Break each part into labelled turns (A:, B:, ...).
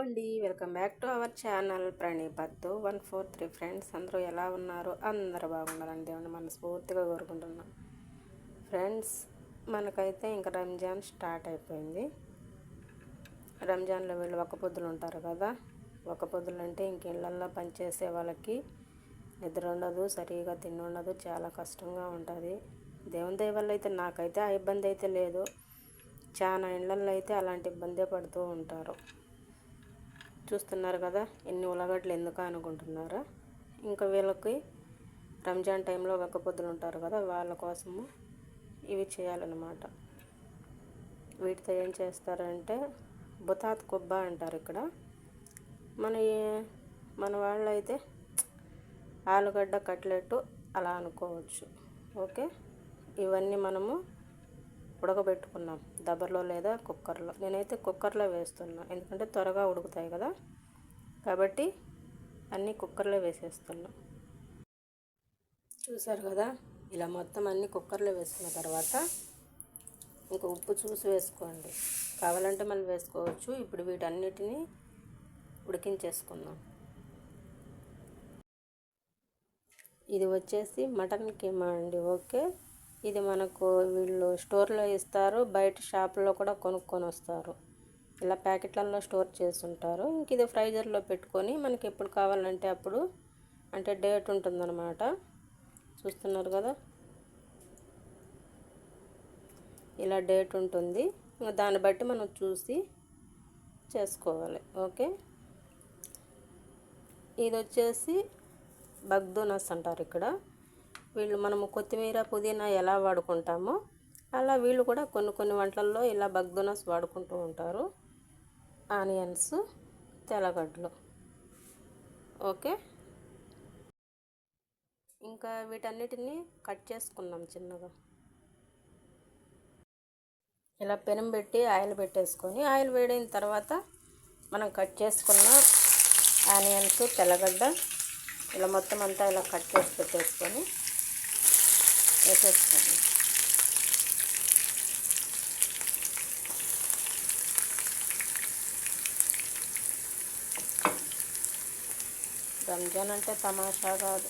A: అండి. Welcome back to our channel. ప్రణీపత్తు one four three friends. అందరూ ఎలా ఉన్నారు? అందరూ బాగున్నారని దేవుని మనస్ఫూర్తిగా కోరుకుంటున్నాం. ఫ్రెండ్స్ మనకైతే ఇంకా రంజాన్ స్టార్ట్ అయిపోయింది. రంజాన్లో వీళ్ళు ఒక పొద్దులు ఉంటారు కదా. ఒక పొద్దులు అంటే ఇంక ఇళ్ళల్లో పనిచేసే వాళ్ళకి నిద్ర ఉండదు సరిగా తిండి ఉండదు చాలా కష్టంగా ఉంటుంది. దేవుని దయ వల్ల అయితే నాకైతే ఆ ఇబ్బంది అయితే లేదు. చాలా ఇళ్ళల్లో అయితే అలాంటి ఇబ్బందే పడుతూ ఉంటారు. చూస్తున్నారు కదా ఎన్ని ఉల్లగడ్డలు ఎందుకు అనుకుంటున్నారా? ఇంకా వీళ్ళకి రంజాన్ టైంలో ఒక ఉంటారు కదా వాళ్ళ కోసము ఇవి చేయాలన్నమాట. వీటితో ఏం చేస్తారంటే బుతాత్ కొబ్బా అంటారు ఇక్కడ. మన మన వాళ్ళు అయితే ఆలుగడ్డ కట్లెట్ అలా అనుకోవచ్చు. ఓకే? ఇవన్నీ మనము ఉడకబెట్టుకున్నాం. దబర్లో లేదా కుక్కర్లో. నేనైతే కుక్కర్లో వేస్తున్నా. ఎందుకంటే త్వరగా ఉడుకుతాయి కదా. కాబట్టి అన్నీ కుక్కర్లో వేసేస్తున్నా. చూసారు కదా? ఇలా మొత్తం అన్నీ కుక్కర్లో వేసుకున్న తర్వాత ఇంకా ఉప్పు చూసి వేసుకోండి. కావాలంటే మళ్ళీ వేసుకోవచ్చు. ఇప్పుడు వీటన్నిటిని ఉడికించేసుకుందాం. ఇది వచ్చేసి మటన్ కీమా అండి. ఓకే? ఇది మనకు వీళ్ళు స్టోర్లో ఇస్తారు. బయట షాపుల్లో కూడా కొనుక్కొని వస్తారు. ఇలా ప్యాకెట్లలో స్టోర్ చేస్తుంటారు. ఇంక ఇది ఫ్రైజర్లో పెట్టుకొని మనకి ఎప్పుడు కావాలంటే అప్పుడు అంటే డేట్ ఉంటుందన్నమాట. చూస్తున్నారు కదా? ఇలా డేట్ ఉంటుంది. దాన్ని బట్టి మనం చూసి చేసుకోవాలి. ఓకే? ఇది వచ్చేసి బగ్దోనస్ అంటారు ఇక్కడ. వీళ్ళు మనము కొత్తిమీర పుదీనా ఎలా వాడుకుంటామో అలా వీళ్ళు కూడా కొన్ని కొన్ని వంటల్లో ఇలా బగ్దోనస్ వాడుకుంటూ ఉంటారు. ఆనియన్స్ తెల్లగడ్డలు. ఓకే? ఇంకా వీటన్నిటిని కట్ చేసుకున్నాం చిన్నగా. ఇలా పెనం పెట్టి ఆయిల్ పెట్టేసుకొని ఆయిల్ వేడైన తర్వాత మనం కట్ చేసుకున్న ఆనియన్స్ తెల్లగడ్డ ఇలా మొత్తం అంతా ఇలా కట్ చేసి పెట్టేసుకొని వేసేసుకోండి రంజాన్ అంటే తమాషా కాదు.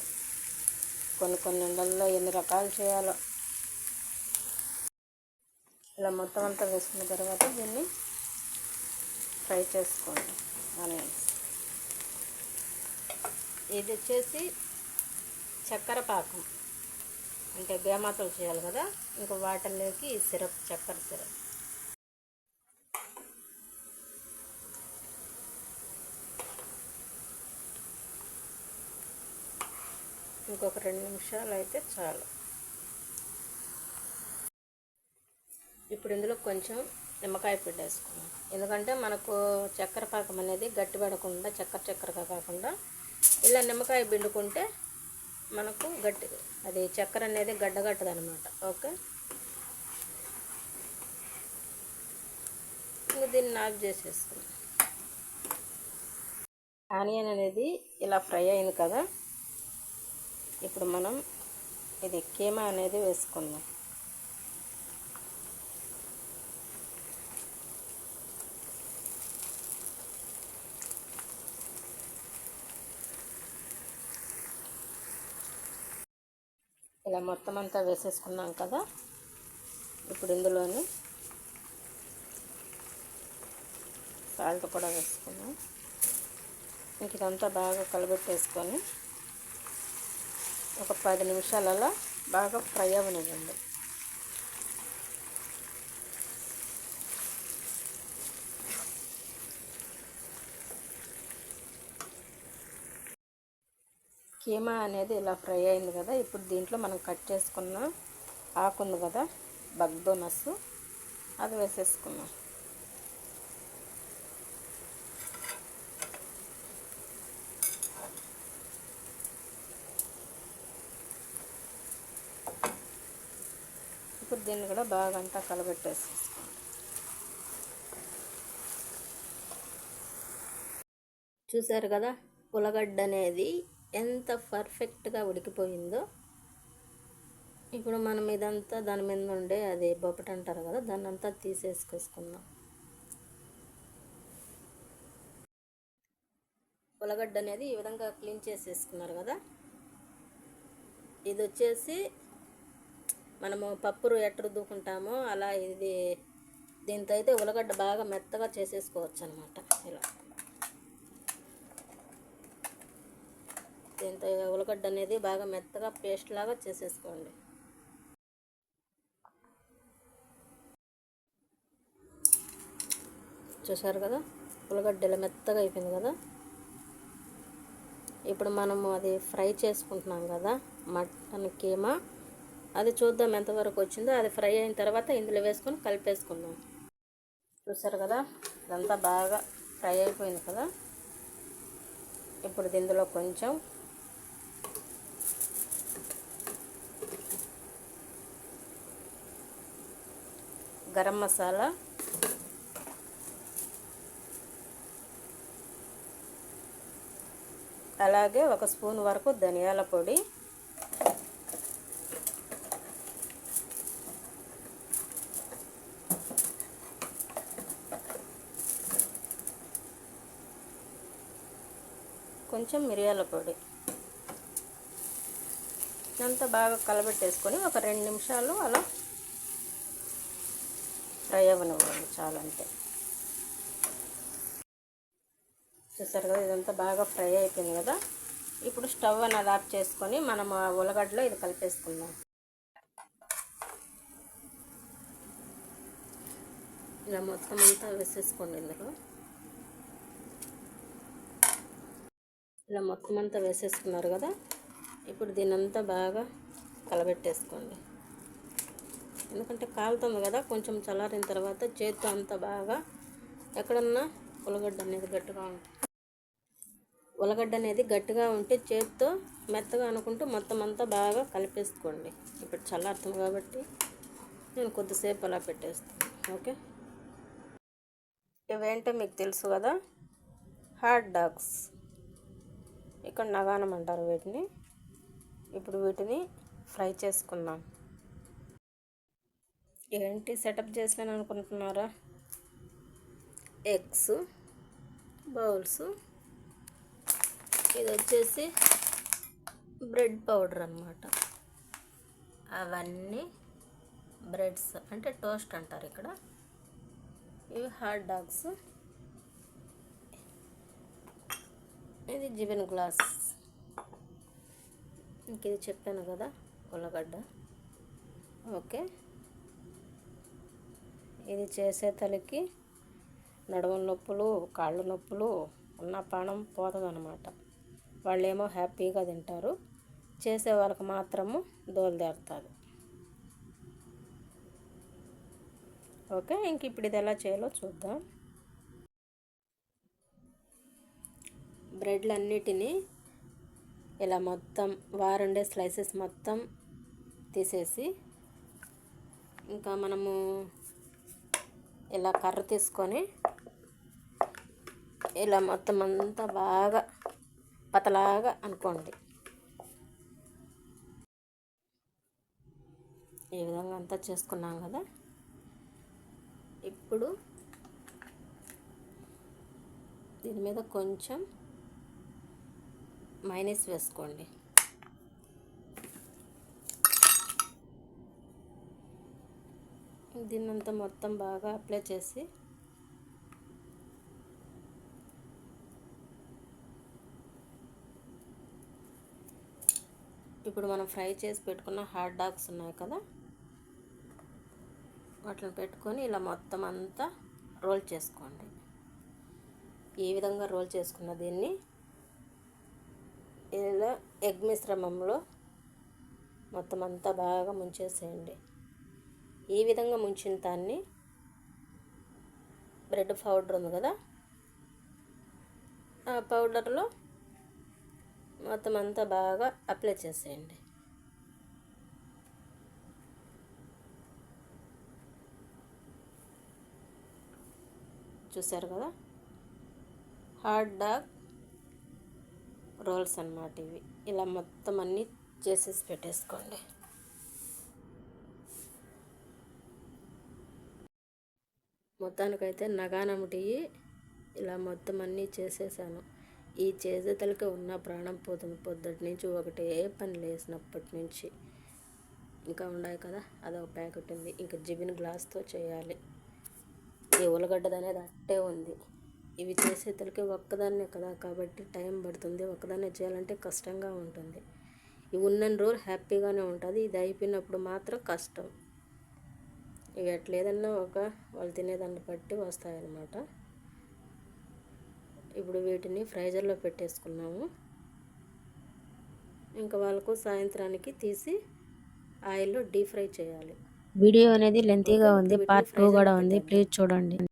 A: కొన్ని కొన్ని నెలల్లో ఎన్ని రకాలు చేయాలో. ఇలా మొత్తం అంతా వేసుకున్న తర్వాత దీన్ని ఫ్రై చేసుకోండి. ఆనియన్స్. ఇది వచ్చేసి చక్కెర పాకం. అంటే బేమాతలు చేయాలి కదా. ఇంకా వాటర్లోకి సిరప్ చక్కెర సిరప్. ఇంకొక రెండు నిమిషాలు అయితే చాలు. ఇప్పుడు ఇందులో కొంచెం నిమ్మకాయ పిండి వేసుకున్నాం ఎందుకంటే మనకు చక్కెర పాకం అనేది గట్టి పడకుండా చక్కెర చక్కెరగా కాకుండా ఇలా నిమ్మకాయ పిండుకుంటే మనకు గట్టి అది చక్కెర అనేది గడ్డగట్టదు అనమాట ఓకే? ఇంకా దీన్ని ఆఫ్ చేసేసుకున్నాం ఆనియన్ అనేది ఇలా ఫ్రై అయింది కదా? ఇప్పుడు మనం ఇది కీమా అనేది వేసుకుందాం. ఇలా మొత్తం అంతా వేసేసుకున్నాం కదా. ఇప్పుడు ఇందులోని సాల్ట్ కూడా వేసుకున్నాం. ఇంక ఇదంతా బాగా కలబెట్టేసుకొని ఒక పది నిమిషాలలో బాగా ఫ్రై అవ్వనివ్వండి. కీమా అనేది ఇలా ఫ్రై అయింది కదా ఇప్పుడు దీంట్లో మనం కట్ చేసుకున్న ఆకు ఉంది కదా బగ్దోనస్ అది వేసేసుకున్నాం. ఇప్పుడు దీన్ని కూడా బాగా అంతా కలబెట్టేసేసుకోండి చూసారు కదా ఉలగడ్డ అనేది ఎంత పర్ఫెక్ట్గా ఉడికిపోయిందో ఇప్పుడు మనం ఇదంతా దాని మీద ఉండే అది బొప్పటి అంటారు కదా దాన్ని అంతా తీసేసుకొసుకుందాం. ఉల్లగడ్డ అనేది ఈ విధంగా క్లీన్ చేసేసుకున్నారు కదా. ఇది వచ్చేసి మనము పప్పురు ఎట్ట దూకుంటామో అలా ఇది దీంతో అయితే ఉల్లగడ్డ బాగా మెత్తగా చేసేసుకోవచ్చు అనమాట ఇలా. ఇంత ఉల్లగడ్డ అనేది బాగా మెత్తగా పేస్ట్ లాగా చేసేసుకోండి. చూసారు కదా? ఉల్లగడ్డ ఇలా మెత్తగా అయిపోయింది కదా? ఇప్పుడు మనము అది ఫ్రై చేసుకుంటున్నాం కదా? మటన్ కీమా. అది చూద్దాం ఎంతవరకు వచ్చిందో. అది ఫ్రై అయిన తర్వాత ఇందులో వేసుకొని కలిపేసుకుందాం. చూసారు కదా? ఇదంతా బాగా ఫ్రై అయిపోయింది కదా? ఇప్పుడు ఇందులో కొంచెం గరం మసాలా. అలాగే ఒక స్పూన్ వరకు ధనియాల పొడి. కొంచెం మిరియాల పొడి. ఇదంతా బాగా కలబెట్టేసుకొని ఒక రెండు నిమిషాలు అలా ఫ్రై అవ్వనివ్వండి చాలా అంతే చూసారు కదా ఇదంతా బాగా ఫ్రై అయిపోయింది కదా. ఇప్పుడు స్టవ్ అనేది ఆఫ్ చేసుకొని మనం ఆ ఉల్లగడ్డలో ఇది కలిపేసుకుందాం. ఇలా మొత్తం అంతా వేసేసుకోండి ఇందులో. ఇలా మొత్తం అంతా వేసేసుకున్నారు కదా. ఇప్పుడు దీనంతా బాగా కలబెట్టేసుకోండి. ఎందుకంటే కాలుతుంది కదా కొంచెం చల్లారిన తర్వాత చేతితో అంతా బాగా ఎక్కడన్నా ఉల్లగడ్డ అనేది గట్టిగా ఉంటుంది ఉల్లగడ్డ అనేది గట్టిగా ఉంటే చేతితో మెత్తగా అనుకుంటూ మొత్తం అంతా బాగా కలిపేసుకోండి. ఇప్పుడు చల్లారుతుంది కాబట్టి నేను కొద్దిసేపు అలా పెట్టేస్తాను. ఓకే? ఇవేంటో మీకు తెలుసు కదా హాట్ డాగ్స్. ఇక్కడ నగానం అంటారు వీటిని. ఇప్పుడు వీటిని ఫ్రై చేసుకుందాం. ఏంటి సెటప్ చేసాను అనుకుంటున్నారా? Eggs bowls. ఇది వచ్చేసి బ్రెడ్ పౌడర్ అనమాట అవన్నీ బ్రెడ్స్ అంటే టోస్ట్ అంటారు ఇక్కడ. ఇవి హాట్ డాగ్స్. ఇది జిబెన్ గ్లాస్. ఇంక ఇది చెప్పాను కదా ఉల్లగడ్డ ఓకే. ఇది చేసే తలకి నడుము నొప్పులు కాళ్ళ నొప్పులు ఉన్న ప్రాణం పోతుందన్నమాట. వాళ్ళేమో హ్యాపీగా తింటారు. చేసే వాళ్ళకి మాత్రము దోలుదేరుతుంది ఓకే ఇంక ఇప్పుడు ఇది ఎలా చేయాలో చూద్దాం. బ్రెడ్లు అన్నిటినీ ఇలా మొత్తం వారుండే స్లైసెస్ మొత్తం తీసేసి ఇంకా మనము ఇలా కర్ర తీసుకొని ఇలా మొత్తం అంతా బాగా పతలాగా అనుకోండి. ఈ విధంగా అంతా చేసుకున్నాం కదా. ఇప్పుడు దీని మీద కొంచెం మైనస్ వేసుకోండి. దీన్నంతా మొత్తం బాగా అప్లై చేసి ఇప్పుడు మనం ఫ్రై చేసి పెట్టుకున్న హాట్ డాగ్స్ ఉన్నాయి కదా వాటిని పెట్టుకొని ఇలా మొత్తం అంతా రోల్ చేసుకోండి. ఈ విధంగా రోల్ చేసుకున్న దీన్ని ఇలా ఎగ్ మిశ్రమంలో మొత్తం అంతా బాగా ముంచేసేయండి. ఈ విధంగా ముంచిన దాన్ని బ్రెడ్ పౌడర్ ఉంది కదా? ఆ పౌడర్లో మొత్తం అంతా బాగా అప్లై చేసేయండి. చూసారు కదా? హాట్ డాగ్ రోల్స్ అన్నమాట ఇవి. ఇలా మొత్తం అన్నీ చేసేసి పెట్టేసుకోండి. మొత్తానికైతే నగానముటి ఇలా మొత్తం అన్నీ చేసేసాను. ఈ చేసేతలకి ఉన్న ప్రాణం పోతుంది. పొద్దుటి నుంచి ఒకటే పని లేసినప్పటి నుంచి. ఇంకా ఉన్నాయి కదా? అదొక ప్యాకెట్ ఉంది ఇంకా జిబిన్ గ్లాస్తో చేయాలి. ఈ ఉలగడ్డది అనేది అట్టే ఉంది. ఇవి చేసేతలకి ఒక్కదాన్నే కదా? కాబట్టి టైం పడుతుంది. ఒక్కదాన్నే చేయాలంటే కష్టంగా ఉంటుంది. ఇవి ఉన్న రోజు హ్యాపీగానే ఉంటుంది. ఇది అయిపోయినప్పుడు మాత్రం కష్టం. ఇవి ఎట్లేదన్నా ఒక వాళ్ళు తినేదాన్ని బట్టి వస్తాయన్నమాట. ఇప్పుడు వీటిని ఫ్రైజర్లో పెట్టేసుకున్నాము. ఇంకా వాళ్ళకు సాయంత్రానికి తీసి ఆయిల్లో డీప్ ఫ్రై చేయాలి.
B: వీడియో అనేది లెంతీగా ఉంది పార్ట్ టూ కూడా ఉంది ప్లీజ్ చూడండి.